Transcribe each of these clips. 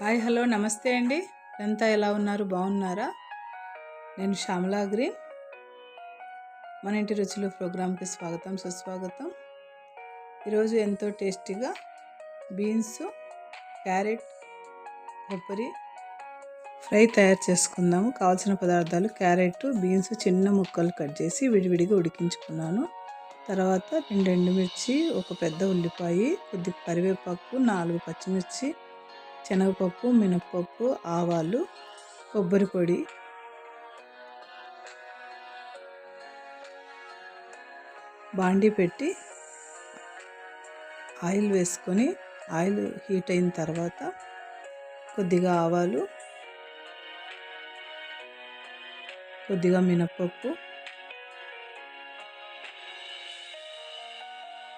Hi hello నమస్తే అండి. అంతా ఎలా ఉన్నారు? బాగున్నారా? నేను శ్యామలా గ్రీన్. మన ఇంటి రుచులు ప్రోగ్రాంకి స్వాగతం సుస్వాగతం. ఈరోజు ఎంతో టేస్టీగా బీన్స్ క్యారెట్ కొబ్బరి ఫ్రై తయారు చేసుకుందాము. కావాల్సిన పదార్థాలు క్యారెట్ బీన్స్ చిన్న ముక్కలు కట్ చేసి విడివిడిగా ఉడికించుకున్నాను. తర్వాత రెండు ఎండుమిర్చి ఒక పెద్ద ఉల్లిపాయ కొద్ది కరివేపాకు నాలుగు పచ్చిమిర్చి శనగపప్పు మినప్పప్పు ఆవాలు కొబ్బరి పొడి. బాండి పెట్టి ఆయిల్ వేసుకొని ఆయిల్ హీట్ అయిన తర్వాత కొద్దిగా ఆవాలు కొద్దిగా మినప్పప్పు.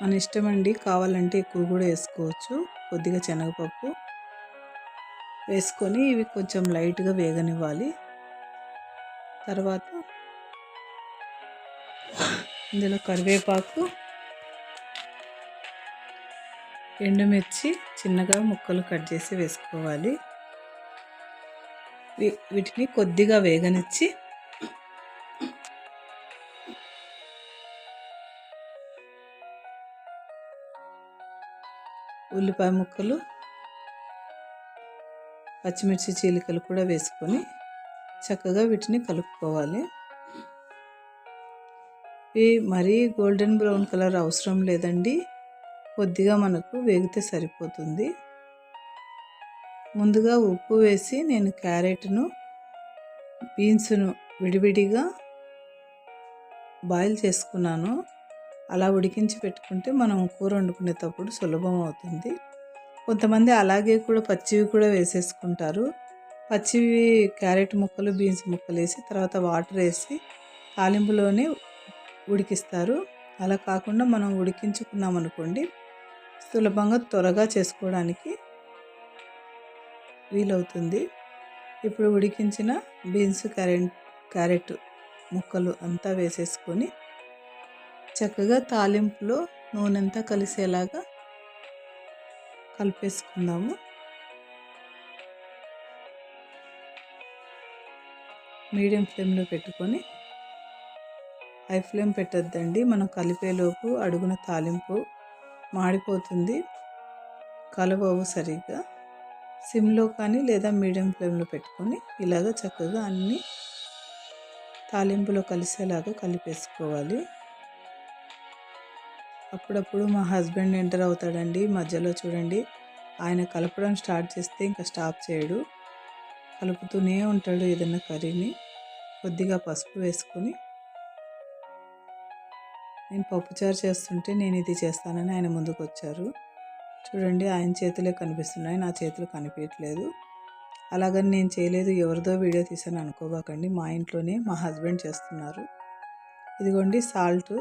మన ఇష్టం అండి కావాలంటే ఎక్కువ కూడా వేసుకోవచ్చు. కొద్దిగా శనగపప్పు. వేసుకొని ఇవి కొంచెం లైట్గా వేగనివ్వాలి. తర్వాత ఇందులో కరివేపాకు ఎండుమిర్చి చిన్నగా ముక్కలు కట్ చేసి వేసుకోవాలి. వీటిని కొద్దిగా వేగనిచ్చి ఉల్లిపాయ ముక్కలు పచ్చిమిర్చి చీలికలు కూడా వేసుకొని చక్కగా వీటిని కలుపుకోవాలి. ఇవి మరీ గోల్డెన్ బ్రౌన్ కలర్ అవసరం లేదండి. కొద్దిగా మనకు వేగితే సరిపోతుంది. ముందుగా ఉప్పు వేసి నేను క్యారెట్ను బీన్స్ను విడివిడిగా బాయిల్ చేసుకున్నాను. అలా ఉడికించి పెట్టుకుంటే మనం కూర వండుకునేటప్పుడు సులభం అవుతుంది. కొంతమంది అలాగే కూడా పచ్చివి కూడా వేసేసుకుంటారు. పచ్చివి క్యారెట్ ముక్కలు బీన్స్ ముక్కలు వేసి తర్వాత వాటర్ వేసి తాలింపులోనే ఉడికిస్తారు. అలా కాకుండా మనం ఉడికించుకున్నాం అనుకోండి సులభంగా త్వరగా చేసుకోవడానికి వీలవుతుంది. ఇప్పుడు ఉడికించిన బీన్స్ క్యారెట్ క్యారెట్ ముక్కలు అంతా వేసేసుకొని చక్కగా తాలింపులో నూనె అంతా కలిసేలాగా కలిపేసుకుందాము. మీడియం ఫ్లేమ్లో పెట్టుకొని హై ఫ్లేమ్ పెట్టద్దండి. మనం కలిపేలోపు అడుగున తాలింపు మాడిపోతుంది. కలవవు సరిగ్గా. సిమ్లో కానీ లేదా మీడియం ఫ్లేమ్లో పెట్టుకొని ఇలాగ చక్కగా అన్నీ తాలింపులో కలిసేలాగా కలిపేసుకోవాలి. అప్పుడప్పుడు మా హస్బెండ్ ఎంటర్ అవుతాడండి మధ్యలో చూడండి. ఆయన కలపడం స్టార్ట్ చేస్తే ఇంకా స్టాప్ చేయడు. కలుపుతూనే ఉంటాడు ఏదైనా కర్రీని. కొద్దిగా పసుపు వేసుకొని. నేను పప్పుచారు చేస్తుంటే నేను ఇది చేస్తానని ఆయన ముందుకు వచ్చారు చూడండి ఆయన చేతులే కనిపిస్తున్నాయి నా చేతులు కనిపించట్లేదు అలాగని నేను చేయలేదు ఎవరిదో వీడియో తీసాను అనుకోబాకండి మా ఇంట్లోనే మా హస్బెండ్ చేస్తున్నారు. ఇదిగోండి సాల్ట్.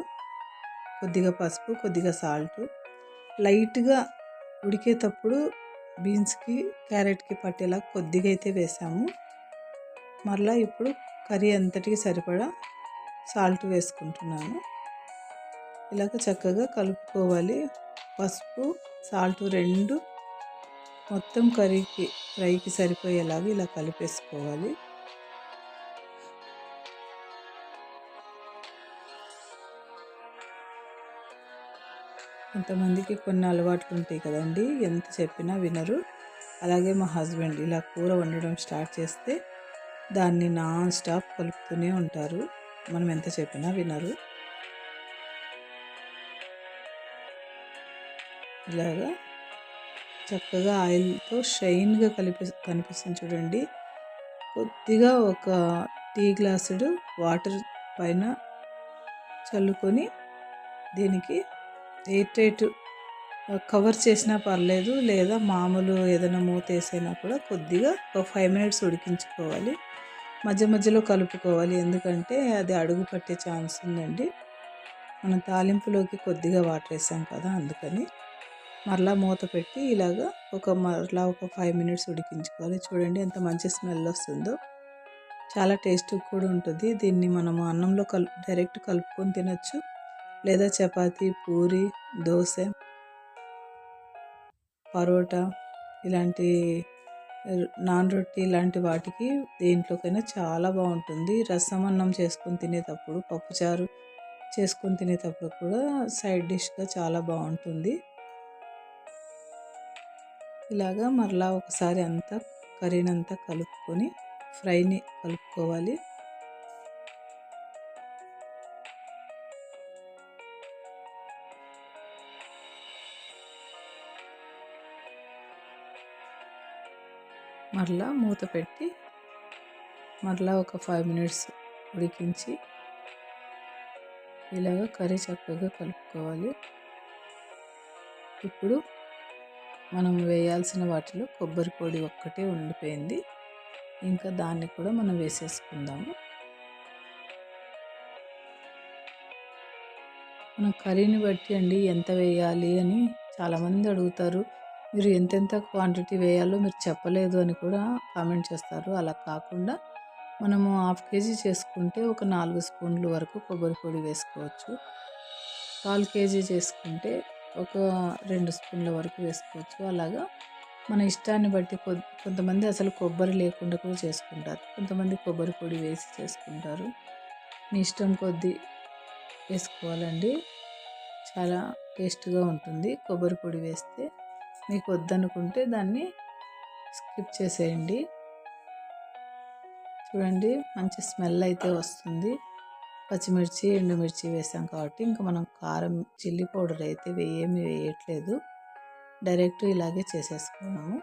కొద్దిగా పసుపు కొద్దిగా సాల్ట్. లైట్గా ఉడికేటప్పుడు బీన్స్కి క్యారెట్కి పట్టేలా కొద్దిగా అయితే వేసాము. మరలా ఇప్పుడు కర్రీ అంతటికి సరిపడా సాల్ట్ వేసుకుంటున్నాను. ఇలాగ చక్కగా కలుపుకోవాలి. పసుపు సాల్ట్ రెండు మొత్తం కర్రీకి ఫ్రైకి సరిపోయేలాగా ఇలా కలిపేసుకోవాలి. కొంతమందికి కొన్ని అలవాట్లు ఉంటాయి కదండి ఎంత చెప్పినా వినరు. అలాగే మా హస్బెండ్ ఇలా కూర వండడం స్టార్ట్ చేస్తే దాన్ని నాన్ స్టాప్ కలుపుతూనే ఉంటారు. మనం ఎంత చెప్పినా వినరు. ఇలాగా చక్కగా ఆయిల్తో షైన్గా కలిపి కనిపిస్తుంది చూడండి. కొద్దిగా ఒక టీ గ్లాసుడు వాటర్ పైన చల్లుకొని దీనికి ఎయిట్ టైట్ కవర్ చేసినా పర్లేదు లేదా మామూలు ఏదైనా మూత వేసైనా కూడా కొద్దిగా ఒక ఫైవ్ మినిట్స్ ఉడికించుకోవాలి. మధ్య మధ్యలో కలుపుకోవాలి ఎందుకంటే అది అడుగు పట్టే ఛాన్స్ ఉందండి. మనం తాలింపులోకి కొద్దిగా వాటర్ వేసాం కదా అందుకని మరలా మూత పెట్టి ఇలాగా ఒక మరలా ఒక ఫైవ్ మినిట్స్ ఉడికించుకోవాలి. చూడండి ఎంత మంచి స్మెల్ వస్తుందో. చాలా టేస్ట్ కూడా ఉంటుంది. దీన్ని మనము అన్నంలో కలు డైరెక్ట్ కలుపుకొని తినచ్చు. లేదా చపాతి పూరి దోశ పరోటా ఇలాంటి నాన్ రొట్టి ఇలాంటి వాటికి దేంట్లోకైనా చాలా బాగుంటుంది. రసం అన్నం చేసుకొని తినేటప్పుడు పప్పుచారు చేసుకొని తినేటప్పుడు కూడా సైడ్ డిష్గా చాలా బాగుంటుంది. ఇలాగా మరలా ఒకసారి అంతా కర్రీనంతా కలుపుకొని ఫ్రైని కలుపుకోవాలి. మరలా మూత పెట్టి మరలా ఒక ఫైవ్ మినిట్స్ ఉడికించి ఇలాగ కర్రీ చక్కగా కలుపుకోవాలి. ఇప్పుడు మనం వేయాల్సిన వాటిలో కొబ్బరి పొడి ఒక్కటే ఉండిపోయింది. ఇంకా దాన్ని కూడా మనం వేసేసుకుందాము. మన కర్రీని బట్టి అండి ఎంత వేయాలి అని చాలామంది అడుగుతారు. మీరు ఎంతెంత క్వాంటిటీ వేయాలో మీరు చెప్పలేదు అని కూడా కామెంట్ చేస్తారు. అలా కాకుండా మనము హాఫ్ కేజీ చేసుకుంటే ఒక నాలుగు స్పూన్లు వరకు కొబ్బరి పొడి వేసుకోవచ్చు. కాల్ కేజీ చేసుకుంటే ఒక రెండు స్పూన్ల వరకు వేసుకోవచ్చు. అలాగా మన ఇష్టాన్ని బట్టి కొంతమంది అసలు కొబ్బరి లేకుండా కూడా చేసుకుంటారు. కొంతమంది కొబ్బరి పొడి వేసి చేసుకుంటారు. మీ ఇష్టం కొద్దీ వేసుకోవాలండి. చాలా టేస్ట్గా ఉంటుంది. కొబ్బరి పొడి వేస్తే మీకు వద్దనుకుంటే దాన్ని స్కిప్ చేసేయండి. చూడండి మంచి స్మెల్ అయితే వస్తుంది. పచ్చిమిర్చి ఎండుమిర్చి వేసాం కాబట్టి ఇంకా మనం కారం చిల్లీ పౌడర్ అయితే వేయేమి వేయట్లేదు. డైరెక్ట్ ఇలాగే చేసేసుకున్నాము.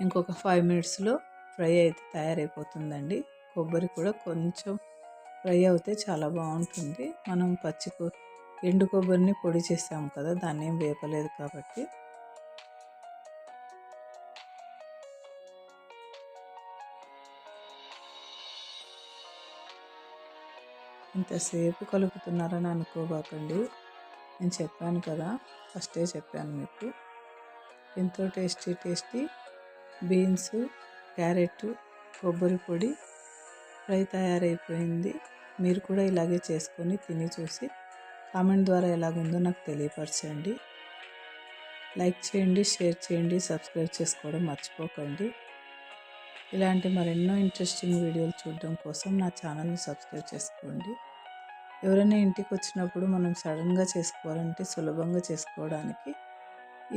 ఇంకొక ఫైవ్ మినిట్స్లో ఫ్రై అయితే తయారైపోతుందండి. కొబ్బరి కూడా కొంచెం ఫ్రై అవుతే చాలా బాగుంటుంది. మనం పచ్చి ఎండు కొబ్బరిని పొడి చేసాము కదా దాన్ని ఏం వేపలేదు కాబట్టి. ఇంతసేపు కలుపుతున్నారని అనుకోబాకండి. నేను చెప్పాను కదా ఫస్టే చెప్పాను మీకు. ఎంతో టేస్టీ టేస్టీ బీన్స్ క్యారెట్ కొబ్బరి పొడి ఫ్రై తయారైపోయింది. మీరు కూడా ఇలాగే చేసుకొని తిని చూసి కామెంట్ ద్వారా ఎలాగుందో నాకు తెలియపరచండి. లైక్ చేయండి షేర్ చేయండి సబ్స్క్రైబ్ చేసుకోవడం మర్చిపోకండి. ఇలాంటి మరెన్నో ఇంట్రెస్టింగ్ వీడియోలు చూడడం కోసం నా ఛానల్ని సబ్స్క్రైబ్ చేసుకోండి. ఎవరైనా ఇంటికి వచ్చినప్పుడు మనం సడన్గా చేసుకోవాలంటే సులభంగా చేసుకోవడానికి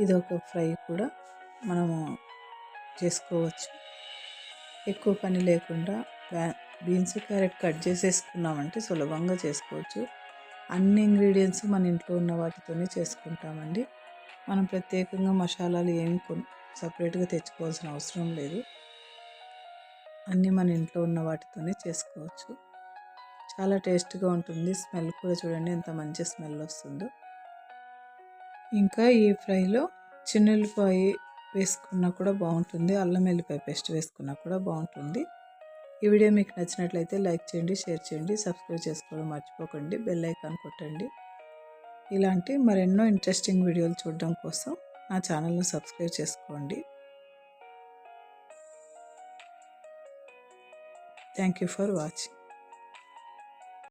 ఇది ఒక ఫ్రై కూడా మనము చేసుకోవచ్చు. ఎక్కువ పని లేకుండా బీన్స్ క్యారెట్ కట్ చేసేసుకున్నామంటే సులభంగా చేసుకోవచ్చు. అన్ని ఇంగ్రీడియంట్స్ మన ఇంట్లో ఉన్న వాటితోనే చేసుకుంటామండి. మనం ప్రత్యేకంగా మసాలాలు ఏమి కొన్ సపరేట్గా తెచ్చుకోవాల్సిన అవసరం లేదు. అన్నీ మన ఇంట్లో ఉన్న వాటితోనే చేసుకోవచ్చు. చాలా టేస్ట్గా ఉంటుంది. స్మెల్ కూడా చూడండి ఎంత మంచి స్మెల్ వస్తుందో. ఇంకా ఈ ఫ్రైలో చిన్నెల్లిపాయ వేసుకున్నా కూడా బాగుంటుంది. అల్లం వెల్లిపాయ పేస్ట్ వేసుకున్నా కూడా బాగుంటుంది. ఈ వీడియో మీకు నచ్చినట్లయితే లైక్ చేయండి షేర్ చేయండి సబ్స్క్రైబ్ చేసుకోవడం మర్చిపోకండి బెల్ ఐకాన్ కొట్టండి. ఇలాంటి మరెన్నో ఇంట్రెస్టింగ్ వీడియోలు చూడడం కోసం నా ఛానల్ను సబ్స్క్రైబ్ చేసుకోండి. Thank you for watching